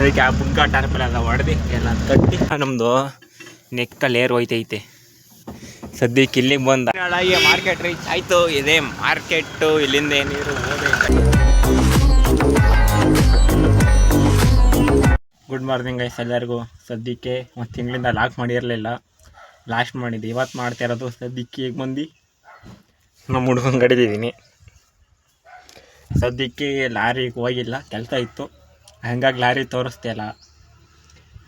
ಅದಕ್ಕೆ ಆ ಬುಗ್ಗ ಟಾರ್ಪಲ್ ಎಲ್ಲ ಹೊಡೆದು ಎಲ್ಲ ಕಟ್ಟಿ. ನಮ್ಮದು ನೆಕ್ಕ ಲೇರ್ ಹೋಯ್ತೈತೆ. ಸದ್ಯಕ್ಕೆ ಇಲ್ಲಿಗೆ ಬಂದ. ಮಾರ್ಕೆಟ್ ರೀಚ್ ಆಯಿತು ಇದೇ ಮಾರ್ಕೆಟ್ಟು ಇಲ್ಲಿಂದ ಏನಿದ್ರು ಗುಡ್ ಮಾರ್ನಿಂಗ್ ಐಸ್ ಎಲ್ಲರಿಗೂ. ಸದ್ಯಕ್ಕೆ ಒಂದು ತಿಂಗಳಿಂದ ಲಾಕ್ ಮಾಡಿರಲಿಲ್ಲ. ಲಾಸ್ಟ್ ಮಾಡಿದ್ದೆ. ಇವತ್ತು ಮಾಡ್ತಾ ಇರೋದು ಸದ್ಯಕ್ಕೆ ಈಗ ಬಂದು? ನಮ್ಮ ಹುಡುಗನ ಕಡಿದಿದ್ದೀನಿ. ಸದ್ಯಕ್ಕೆ ಲಾರಿಗೆ ಹೋಗಿಲ್ಲ. ಕೆಲಸ ಇತ್ತು. ಹಂಗಾಗಿ ಲಾರಿ ತೋರಿಸ್ತಿಲ್ಲ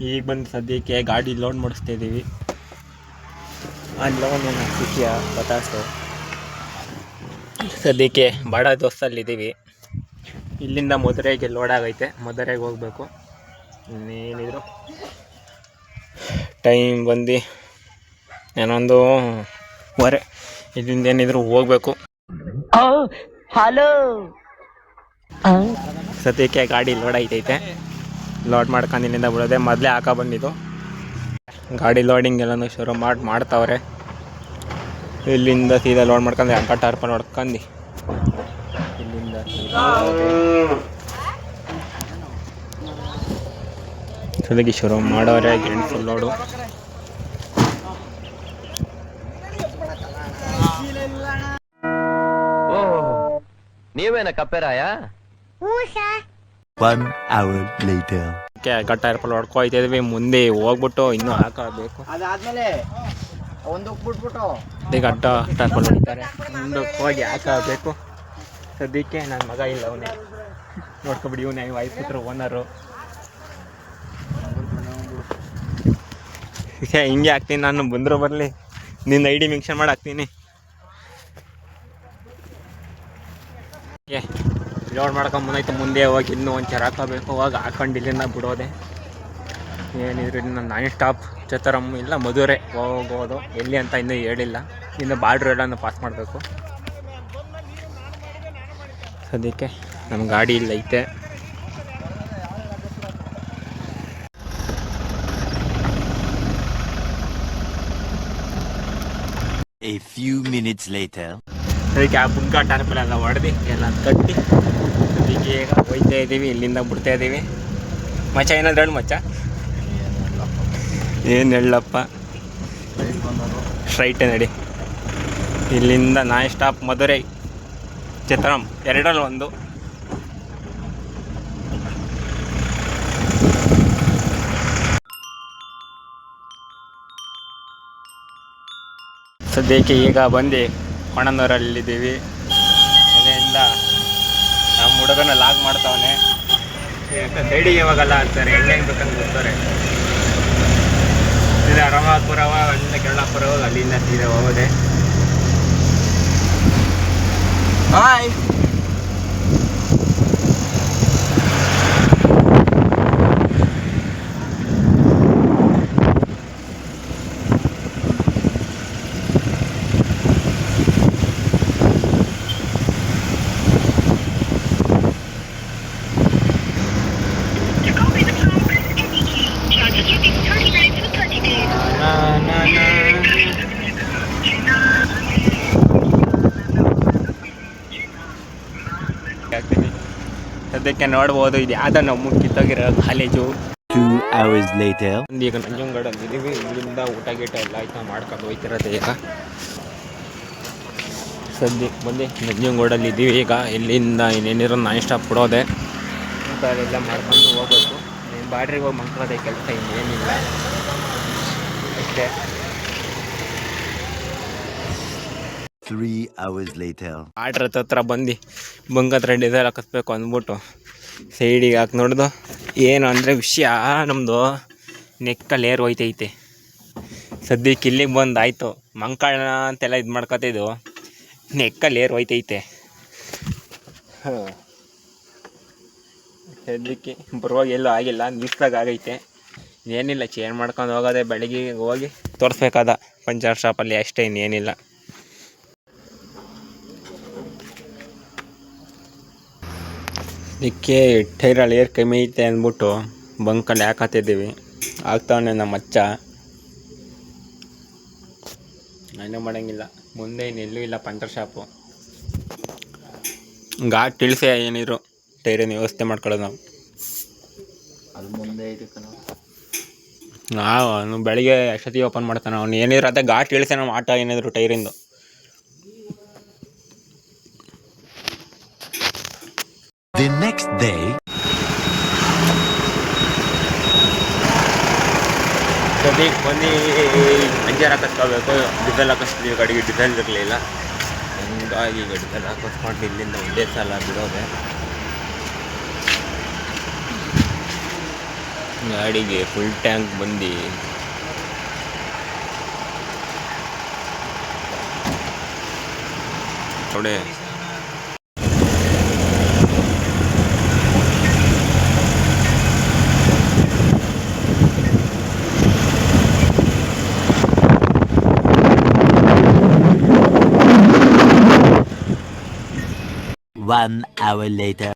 ಈಗ ಬಂದು ಸದ್ಯಕ್ಕೆ ಗಾಡಿ ಲೋನ್ ಮಾಡಿಸ್ತಾ ಇದ್ದೀವಿ ಆ ಲೋನ್ ಏನು ಖುಷಿಯ ಬತಾಸು ಸದ್ಯಕ್ಕೆ ಬಾಡ ದೋಸ್ತಲ್ಲಿದ್ದೀವಿ ಇಲ್ಲಿಂದ ಮದುರೆಗೆ ಲೋಡ್ ಆಗೈತೆ. ಮಧುರೆಗೆ ಹೋಗ್ಬೇಕು. ಇನ್ನೇನಿದ್ರು. ಟೈಮ್ ಬಂದು ಏನೊಂದು ವರೆ ಇದರಿಂದ ಏನಿದ್ರು ಹೋಗ್ಬೇಕು. ಹಲೋ. ಸದ್ಯಕ್ಕೆ ಗಾಡಿ ಲೋಡ್ ಐತೈತೆ ಲೋಡ್ ಮಾಡ್ಕೊಂಡು ಇಲ್ಲಿಂದ ಬಿಡೋದೆ ಮೊದಲೇ ಹಾಕ ಬಂದಿದ್ದು. ಗಾಡಿ ಲೋಡಿಂಗ್ ಎಲ್ಲನೂ ಶುರು ಮಾಡಿ ಮಾಡ್ತಾವ್ರೆ. ಇಲ್ಲಿಂದ ಸೀದಾ ಲೋಡ್ ಮಾಡ್ಕೊಂಡು ಅಂಕ ಟಾರ್ಪಲ್ ಹೊಡ್ಕೊಂಡು. ಇಲ್ಲಿಂದ ಸೀದಾ ಸದ್ಯಕ್ಕೆ ಶುರು ಮಾಡೋರೆ ಫುಲ್ ಲೋಡು ನೀವೇನ ಕಪ್ಪೆರಾಯ? One hour later. ಅಂಕ ಟಾರ್ಪಲ್ ಹೊಡ್ಕೊಯ್ತಾ ಇದೀವಿ. ಮುಂದೆ ಹೋಗ್ಬಿಟ್ಟು ಇನ್ನೂ ಹಾಕಬೇಕು. ಅದಾದ್ಮೇಲೆ ಒಂದು ಬಿಟ್ಬಿಟ್ಟು. ಈಗ ಅಡ್ಡ ಟರ್ಪಲ್ ಹೊಡಿತಾರೆ. ಮುಂದಕ್ಕೆ ಹೋಗಿ ಹಾಕಬೇಕು? ಸದ್ಯಕ್ಕೆ ನನ್ನ ಮಗ ಇಲ್ಲ ಅವನೇ. ನೋಡ್ಕೊಬಿಡಿ ಇವನೇ ಹತ್ರ ಓನರು ಹಿಂಗೆ ಹಾಕ್ತೀನಿ ನಾನು. ಬಂದರೂ ಬರಲಿ. ನಿನ್ನ ಐ ಡಿ ಮೆನ್ಷನ್ ಮಾಡಿ ಹಾಕ್ತೀನಿ. ಏ ಲೋಡ್ ಮಾಡ್ಕೊಂಡು ಬಂದೈತೆ ಮುಂದೆ ಹೋಗಿ ಇನ್ನೂ ಒಂದು ಚರ ಹಾಕೋಬೇಕು ಹೋಗಿ ಹಾಕೊಂಡು ಇಲ್ಲಿಂದ ಬಿಡೋದೆ. ಏನಿದ್ರು ಇನ್ನು ನಾನ್ ಸ್ಟಾಪ್ ಚತರಮ್ ಇಲ್ಲ ಮಧುರೆ ಹೋಗೋದು. ಎಲ್ಲಿ ಅಂತ ಇನ್ನೂ ಹೇಳಿಲ್ಲ. ಇನ್ನು ಬಾರ್ಡ್ರ್ ಎಲ್ಲನೂ ಪಾಸ್ ಮಾಡಬೇಕು. ಸದ್ಯಕ್ಕೆ ನಮ್ಮ ಗಾಡಿ ಇಲ್ಲ ಐತೆ. A few minutes later. ಅದಕ್ಕೆ ಆ ಬುಗ್ಗ ಟಾರ್ಪಲ್ ಎಲ್ಲ ಹೊಡೆದು ಎಲ್ಲ ಕಟ್ಟಿ ಈಗ ಹೋಗ್ತಾ ಇದ್ದೀವಿ, ಇಲ್ಲಿಂದ ಬಿಡ್ತಾ ಇದ್ದೀವಿ. ಮಚ್ಚ, ಏನಾದ್ರು ಹೇಳು ಮಚ್ಚ. ಏನು ಹೇಳಪ್ಪ. ಸ್ಟ್ರೈಟೇ ನಡಿ. ಇಲ್ಲಿಂದ ನಾಯ್ ಸ್ಟಾಪ್ ಮಧುರೈ, ಚಿತ್ರಂ, ಎರಡರಲ್ಲಿ ಒಂದು. ಸದ್ಯಕ್ಕೆ ಈಗ ಬಂದು ಕೊಣನೂರಲ್ಲಿದ್ದೀವಿ ಅದರಿಂದ ಹುಡುಗನ ಲಾಗ್ ಮಾಡ್ತಾವನೆ. ಸೈಡಿಗೆ ಯಾವಾಗಲ್ಲ ಅಂತಾರೆ? ಎಣ್ಣೆ ಬೇಕಂತ ಬರ್ತಾರೆ ಇಲ್ಲಿ ಅರಮಾಪುರವ ಅಲ್ಲಿಂದ ಕೆರಳಾಪುರ ಅಲ್ಲಿಂದ ಸೀದಾ ಹೋಗೋದೆ. ಹಾಯ್ ಸದ್ಯಕ್ಕೆ ನೋಡ್ಬೋದು. ಇದು ಯಾವ್ದೋ ನಮ್ಮ ಕಿತ್ತೋಗಿರೋ ಕಾಲೇಜು. Two hours later. ಈಗ ನಂಜನಗೂಡಲ್ಲಿ ಇದ್ದೀವಿ ಇಲ್ಲಿಂದ ಊಟ ಗೀಟ ಎಲ್ಲ ಆಯ್ತು ಮಾಡ್ಕೊಂಡು ಹೋಯ್ತಿರೋದು ಈಗ. ಸದ್ಯ ಬಂದು. ನಂಜನಗೂಡಲ್ಲಿ ಇದ್ದೀವಿ ಈಗ. ಇಲ್ಲಿಂದ ಇನ್ನೇನಿರೋ ನಾನ್ ಸ್ಟಾಪ್ ಕೊಡೋದೆ. ಎಲ್ಲ ಮಾಡ್ಕೊಂಡು ಹೋಗ್ಬೇಕು. ಬಾಡ್ರಿಗೆ ಹೋಗಿ ಮಲ್ಕೊಳ್ಳೋದೇ ಕೆಲಸ ಇನ್ನೇನಿಲ್ಲ. ಅಷ್ಟೇ. Three hours later. ಆರ್ಡ್ರ್ ಹತ್ರ ಬಂದು ಬಂಗ ಹತ್ರ ಡಿಸೈಲ್ ಹಾಕಿಸ್ಬೇಕು ಅಂದ್ಬಿಟ್ಟು ಸೈಡಿಗೆ ಹಾಕಿ ನೋಡ್ದು. ಏನು ಅಂದರೆ ವಿಷಯ ನಮ್ಮದು ನೆಕ್ಕಲ್ಲಿ ಏರ್ ಹೋಯ್ತೈತೆ. ಸದ್ಯಕ್ಕೆ ಇಲ್ಲಿಗೆ ಬಂದು ಆಯಿತು. ಮಂಕಾಳನ ಅಂತೆಲ್ಲ ಇದು ಮಾಡ್ಕೊತಿದ್ದು ನೆಕ್ಕಲ್ಲಿ ಏರ್ ಹೋಯ್ತೈತೆ. ಸದ್ಯಕ್ಕೆ ಬರುವಾಗ ಎಲ್ಲೂ ಆಗಿಲ್ಲ, ನಿಲ್ಸ್ದಾಗ ಆಗೈತೆ. ಏನಿಲ್ಲ ಚೇಂಜ್ ಮಾಡ್ಕೊಂಡು ಹೋಗೋದೆ, ಬೆಳಗ್ಗೆ ಹೋಗಿ ತೋರಿಸ್ಬೇಕಾದ. ಪಂಚರ್ ಶಾಪಲ್ಲಿ ಅಷ್ಟೇ ಇನ್ನೇನಿಲ್ಲ. ಇದಕ್ಕೆ ಟೈರಲ್ಲಿ ಏರ್ ಕಮ್ಮಿ ಐತೆ ಅಂದ್ಬಿಟ್ಟು ಬಂಕಲ್ಲಿ ಹಾಕತ್ತಿದ್ದೀವಿ ಆಗ್ತಾವನೆ ನಮ್ಮ ಅಚ್ಚ ನಾನು ಮಾಡೋಂಗಿಲ್ಲ. ಮುಂದೆ ಇನ್ನೆಲ್ಲೂ ಇಲ್ಲ ಪಂಚರ್ ಶಾಪು. ಗಾಡಿ ತಿಳಿಸಿ ಏನಿದ್ರು ಟೈರಿನ ವ್ಯವಸ್ಥೆ ಮಾಡ್ಕೊಳ್ಳೋದು ನಾವು. ಅದು ಮುಂದೆ ನಾವು ಬೆಳಿಗ್ಗೆ ಎಷ್ಟೊತ್ತಿಗೆ ಓಪನ್ ಮಾಡ್ತಾನೆ ಅವ್ನು ಏನಿದ್ರು ಅದೇ ಘಾಟ್ ಇಳಿಸ್ತಾನೆ ನಮ್ಮ ಆಟ ಏನಿದ್ರು ಟೈರಿಂದು. The next day, ಸದ್ಯಕ್ಕೆ ಮೊನ್ನೆ ಅಂಜಾರ ಹಾಕಿಸ್ಕೋಬೇಕು. ಡೀಸೆಲ್ ಹಾಕಿಸ್ತೀವಿ ಗಾಡಿಗೆ ಡೀಸೆಲ್ ಇರಲಿಲ್ಲ. ಹಂಗಾಗಿ ಈಗ ಡೀಸೆಲ್ ಹಾಕಿಸ್ಕೊಂಡು ಇಲ್ಲಿಂದ ಒಂದೇ ಸಲ ಬಿಡೋದೆ. ಗಾಡಿಗೆ ಫುಲ್ ಟ್ಯಾಂಕ್ ಬಂದು. ನೋಡಿ. One hour later.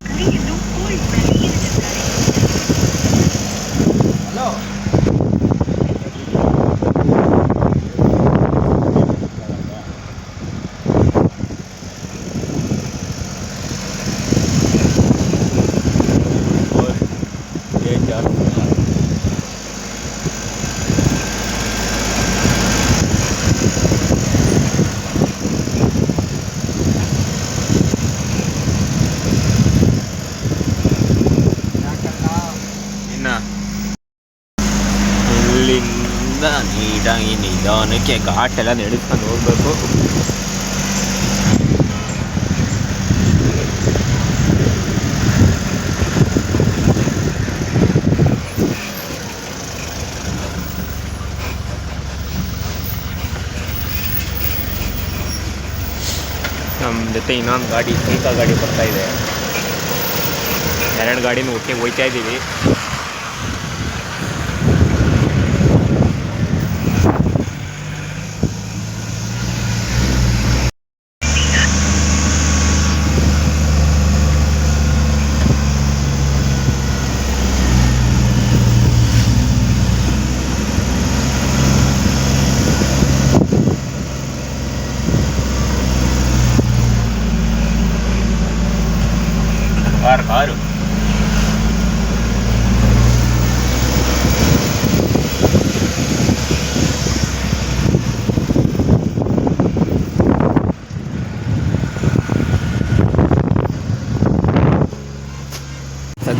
ನಿಧಾನಕ್ಕೆ ಘಾಟ್ ಎಲ್ಲ ನಡೆಸ್ಕೊಂಡು ಹೋಗ್ಬೇಕು. ನಮ್ಮ ಜೊತೆ ಇನ್ನೊಂದು ಗಾಡಿ ಸೈಕಲ್ ಗಾಡಿ ಬರ್ತಾ ಇದೆ. ಎರಡು ಗಾಡಿನೂ ಒಟ್ಟಿಗೆ ಹೋಯ್ತಾ ಇದ್ದೀವಿ.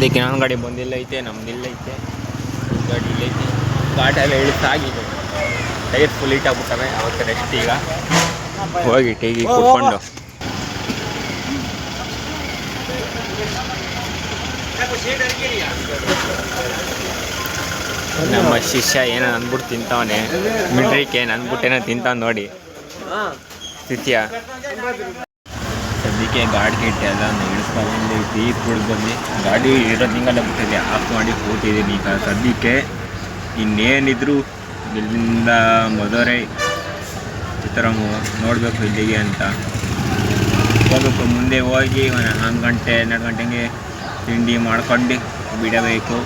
ಸದ್ಯಕ್ಕೆ ನನ್ನ ಗಾಡಿ ಬಂದಿಲ್ಲ ಐತೆ ನಮ್ದು ಇಲ್ಲ ಐತೆ ಈ ಗಾಡಿ ಇಲ್ಲೈತೆ. ಗಾಡಿ ಎಲ್ಲ ಇಳಿಸಾಗಿದೆ ಟೈರ್ ಫುಲ್ ಹೀಟ್ ಆಗ್ಬಿಟ್ಟವೆ. ಅವತ್ತು ರೆಸ್ಟ್ ಈಗ. ಹೋಗಿ ಟೀಗಿ ಕೂತ್ಕೊಂಡು ನಮ್ಮ ಶಿಷ್ಯ ಏನೋ ಅಂದ್ಬಿಟ್ಟು ತಿಂತಾವನೆ. ಮಿಡ್ರಿಕೆ ಅಂದ್ಬಿಟ್ಟು ಏನೋ ತಿಂತಾವ್ ನೋಡಿ. ಸ್ಥಿತಿಯ ಸದ್ಯಕ್ಕೆ ಗಾಡಿ ಗಿಟ್ ಎಲ್ಲ ಇಳಿಸ್ಕೊಂಡು ಟೀ ಕುಡ್ದು ಬಂದು ಗಾಡಿ ಇರೋ ತಿಂಗಳ ಬಿಟ್ಟಿದೆ ಆಫ್ ಮಾಡಿ ಕೂತಿದ್ದೀನಿ. ಈಗ ಸದ್ಯಕ್ಕೆ ಇನ್ನೇನಿದ್ರು ಇಲ್ಲಿಂದ ಮಧುರೈ ಚಿತ್ರಮು ನೋಡಬೇಕು ಇಲ್ಲಿಗೆ ಅಂತ. ಹೋಗಬೇಕು. ಮುಂದೆ ಹೋಗಿ ಒಂದು ಹನ್ನೊಂದು ಗಂಟೆ, ಹನ್ನೆರಡು ಗಂಟೆಗೆ ತಿಂಡಿ ಮಾಡ್ಕೊಂಡು ಬಿಡಬೇಕು.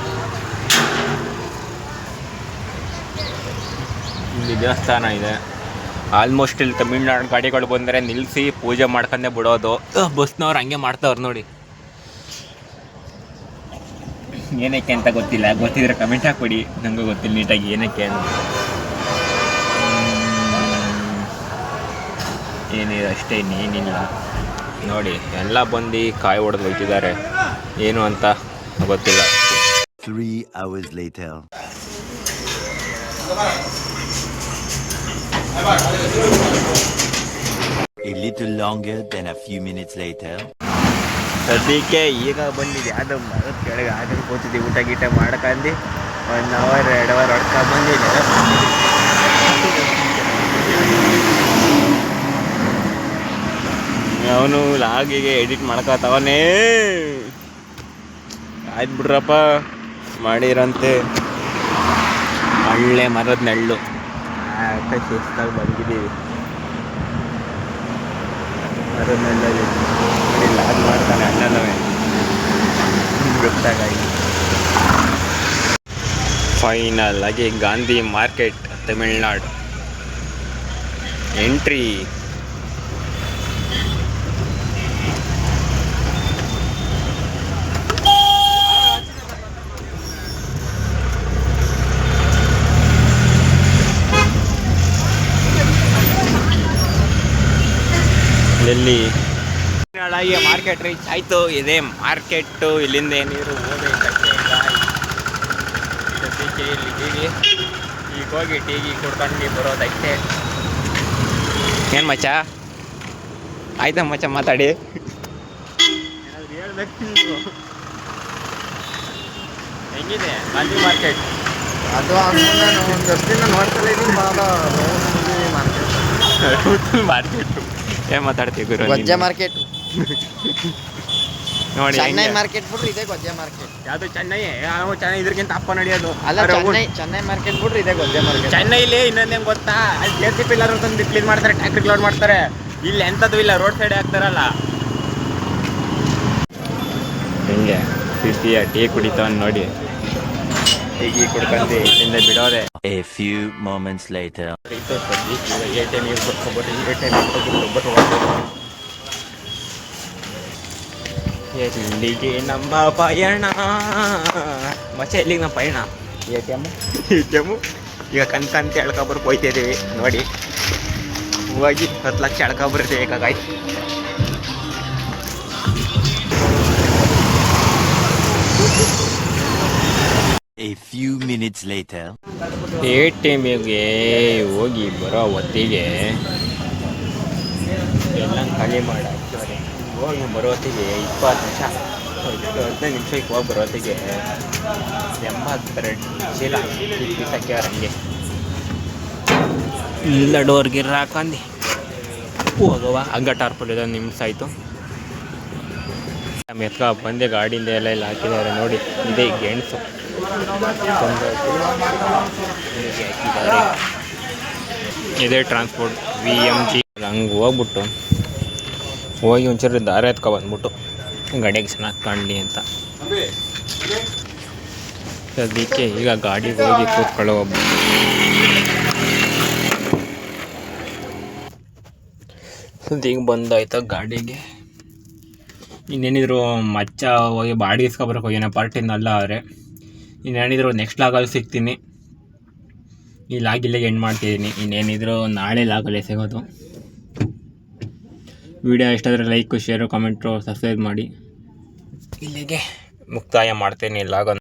ಇಲ್ಲಿ ದೇವಸ್ಥಾನ ಇದೆ. ಆಲ್ಮೋಸ್ಟ್ ಇಲ್ಲಿ ತಮಿಳ್ನಾಡು ಗಾಡಿಗಳು ಬಂದರೆ ನಿಲ್ಲಿಸಿ ಪೂಜೆ ಮಾಡ್ಕೊಂಡೇ ಬಿಡೋದು. ಬಸ್ನವ್ರು ಹಂಗೆ ಮಾಡ್ತಾವ್ರು ನೋಡಿ. ಏನಕ್ಕೆ ಅಂತ ಗೊತ್ತಿಲ್ಲ. ಗೊತ್ತಿದ್ರೆ ಕಮೆಂಟ್ ಹಾಕ್ಬಿಡಿ ನನಗೂ ಗೊತ್ತಿಲ್ಲ ನೀಟಾಗಿ ಏನಕ್ಕೆ ಅಂತ. ಏನಿದೆ ಅಷ್ಟೇ ಇನ್ನೇನಿಲ್ಲ. ನೋಡಿ ಎಲ್ಲ ಬಂದು ಕಾಯಿ ಹೊಡೆದು ಹೋಗ್ತಿದ್ದಾರೆ ಏನು ಅಂತ ಗೊತ್ತಿಲ್ಲ. Three hours later. A little longer than a few minutes later. ಸದ್ಯಕ್ಕೆ ಈಗ ಬಂದಿದೆ. ಯಾವುದೋ ಮರದ ಕೆಳಗೆ ಆಗ ಕೂತಿದ್ದೆ ಊಟ ಗೀಟ ಮಾಡ್ಕಂದು ಒನ್ ಅವರ್ ಎರಡು ಅವರ್ ಹೊಡ್ಕೊಂಡು ಬಂದಿದೆ. ಅವನು ಲಾಗಿಗೆ ಎಡಿಟ್ ಮಾಡ್ಕೋತವನೇ. ಆಯ್ತು ಬಿಡ್ರಪ್ಪ. ಮಾಡಿರಂತೆ. ಒಳ್ಳೆ ಮರದ ನೆಳ್ಳು. ಶಿಸ್ತಾಗಿ ಬಂದಿದ್ದೀವಿ ಮರದ ನೆಳ್ಳಲ್ಲಿ ನೋಡಿ ಲಾಗ್ ಮಾಡ್ತಾನೆ ಅಣ್ಣನವೇ ಗೊತ್ತಾಗಾಗಿ ಫೈನಲ್ ಆಗಿ ಗಾಂಧಿ ಮಾರ್ಕೆಟ್ ತಮಿಳ್ನಾಡು ಎಂಟ್ರಿ ನಾಳಾಗಿ ಮಾರ್ಕೆಟ್ ರೀಚ್ ಆಯಿತು. ಇದೇ ಮಾರ್ಕೆಟ್ಟು ಇಲ್ಲಿಂದ ಏನಿದ್ರು ಹೋಗ್ಬೇಕಷ್ಟೇ ಸದ್ಯಕ್ಕೆ ಟಿವಿ ಈಗ ಹೋಗಿ ಟೀ ಕೊಡ್ಕೊಂಡು ಕುಡ್ಕೊಂಡು ಬರೋದೈತೆ. ಏನು ಮಚ್ಚ? ಆಯ್ತಾ ಮಚ್ಚ ಮಾತಾಡಿ? ಹೆಂಗಿದೆ? ಗಾಂಧಿ ಮಾರ್ಕೆಟ್ ಅದು ಒಂದಷ್ಟು ನೋಡ್ತಾ ನೋಡ್ತಲೇ ಇದ್ದೀನಿ ಭಾಳ ಮಾರ್ಕೆಟ್ ಮಾರ್ಕೆಟ್ ಏನು ಮಾತಾಡ್ತೀವಿ ಗುರು ಗೊಜ್ಜೆ ಮಾರ್ಕೆಟ್ ನೋಡಿ ಚೆನ್ನೈ ಮಾರ್ಕೆಟ್ ಬಿಟ್ರೆ ಇದೆ ಗೊಜ್ಜೆ ಮಾರ್ಕೆಟ್ ಯಾವುದು ಚೆನ್ನೈ? ಯಾವ ಚೆನ್ನೈ ಇದ್ರಕ್ಕಿಂತ ಅಪ್ಪ ನಡೆಯೋದು. ಅಲ್ಲ ಚೆನ್ನೈ ಚೆನ್ನೈ ಮಾರ್ಕೆಟ್ ಬಿಟ್ರೆ ಇದೆ ಗೊಜ್ಜೆ ಮಾರ್ಕೆಟ್ ಚೆನ್ನೈಲಿ ಇನ್ನೊಂದೇನು ಗೊತ್ತಾ? ಅಲ್ಲಿ ಜೆ ಸಿ ಪಿಲ್ಲರ್ ತಂದು ಕ್ಲೀನ್ ಮಾಡ್ತಾರೆ ಟ್ಯಾಕ್ಟ್ರಿ ಕ್ಲೋಡ್ ಮಾಡ್ತಾರೆ. ಇಲ್ಲಿ ಎಂಥದ್ದು ಇಲ್ಲ ರೋಡ್ ಸೈಡ್ ಹಾಕ್ತಾರಲ್ಲ. ಹಿಂಗೆ? ಬಿಸಿಯ ಟೀ ಕುಡಿತಾವ ನೋಡಿ. ಟೀ ಗೀ ಕುಡ್ಕೊಂಡು ಇಲ್ಲಿಂದ ಬಿಡೋದೆ A few moments later. ರೈತ ಸದ್ಯಕ್ಕೆ ಈಗ ಎ ಫ್ಯೂ ಯೂಸ್ ಎ ಎಂ ಹೋಗ್ಬಿಟ್ಟು ಎಲ್ಲಿಗೆ ನಮ್ಮ ಪಯಣ? ಮಚ್ಚ ಎಲ್ಲಿಗೆ ನಮ್ಮ ಪಯಣ? A T M. A T M ಈಗ ಕನ್ಕಂತ ಎಳ್ಕೊಬರ್ಕ್ ಹೋಯ್ತಿದ್ದೀವಿ ನೋಡಿ. ಹೋಗಿ ಹತ್ತು ಲಕ್ಷ ಎಳ್ಕೊಬರ್ತೀವಿ ಈಗಾಗಾಯ್ತು A few minutes later. A T ಎಮ್ಮಿಗೆ ಹೋಗಿ ಬರೋ ಹೊತ್ತಿಗೆ ಎಲ್ಲ ಖಾಲಿ ಮಾಡಿ ಹೋಗಿ ಬರೋ ಹೊತ್ತಿಗೆ ಇಪ್ಪತ್ತು ನಿಮಿಷ ಹದಿನೈದು ನಿಮಿಷಕ್ಕೆ ಹೋಗಿ ಬರೋ ಹೊತ್ತಿಗೆ ಎಂಬತ್ತೆರಡು ಚೀಲ ಬಿಸಾಕ್ಯಾರ ಇಲ್ಲ ಡೋರ್ ಗಿರ್ ಹಾಕಂದು ಹೋಗವ ಹಂಗ ಟಾರ್ಪಲ್ ನಿಮಿಷ ಆಯಿತು ಎತ್ಕ ಬಂದೆ ಗಾಡಿಯಿಂದ ಎಲ್ಲ ಇಲ್ಲಿ ಹಾಕಿದ್ದಾರೆ. ನೋಡಿ, ಇದೇ ಗೆಣಸು ಇದೇ ಟ್ರಾನ್ಸ್ಪೋರ್ಟ್ ವಿ ಎಂ ಜಿ ಹಂಗೆ ಹೋಗ್ಬಿಟ್ಟು, ಹೋಗಿ ಒಂಚೂರು ದಾರ ಎತ್ಕೊ ಬಂದ್ಬಿಟ್ಟು, ಗಾಡಿಗೆ ಚೆನ್ನಾಗಿ ಕಾಣಲಿ ಅಂತ. ಅದಕ್ಕೆ ಈಗ ಗಾಡಿಗೆ ಹೋಗಿ ಕೂತ್ಕೊಳ್ಳೋ ಒಬ್ಬ. ಹಿಂಗೆ ಬಂದಾಯ್ತಾ ಗಾಡಿಗೆ? ಇನ್ನೇನಿದ್ರು ಮಚ್ಚ ಹೋಗಿ ಬಾಡಿ ಇಸ್ಕೊಬರಕ್ಕೆ ಪಾರ್ಟಿನ ಅಲ್ಲ ಆದರೆ. ಇನ್ನೇನಿದ್ರು ನೆಕ್ಸ್ಟ್ ಲಾಗಲ್ಲಿ ಸಿಗ್ತೀನಿ. ಈ ಲಾಗ್ ಇಲ್ಲಿಗೆ ಎಂಡ್ ಮಾಡ್ತಿದ್ದೀನಿ ಇನ್ನೇನಿದ್ರು ನಾಳೆ ಲಾಗಲ್ಲೇ ಸಿಗೋದು. ವಿಡಿಯೋ ಇಷ್ಟಾದರೆ ಲೈಕು ಶೇರು ಕಮೆಂಟು ಸಬ್ಸ್ಕ್ರೈಬ್ ಮಾಡಿ. ಇಲ್ಲಿಗೆ ಮುಕ್ತಾಯ ಮಾಡ್ತೀನಿ ಲಾಗನ್ನು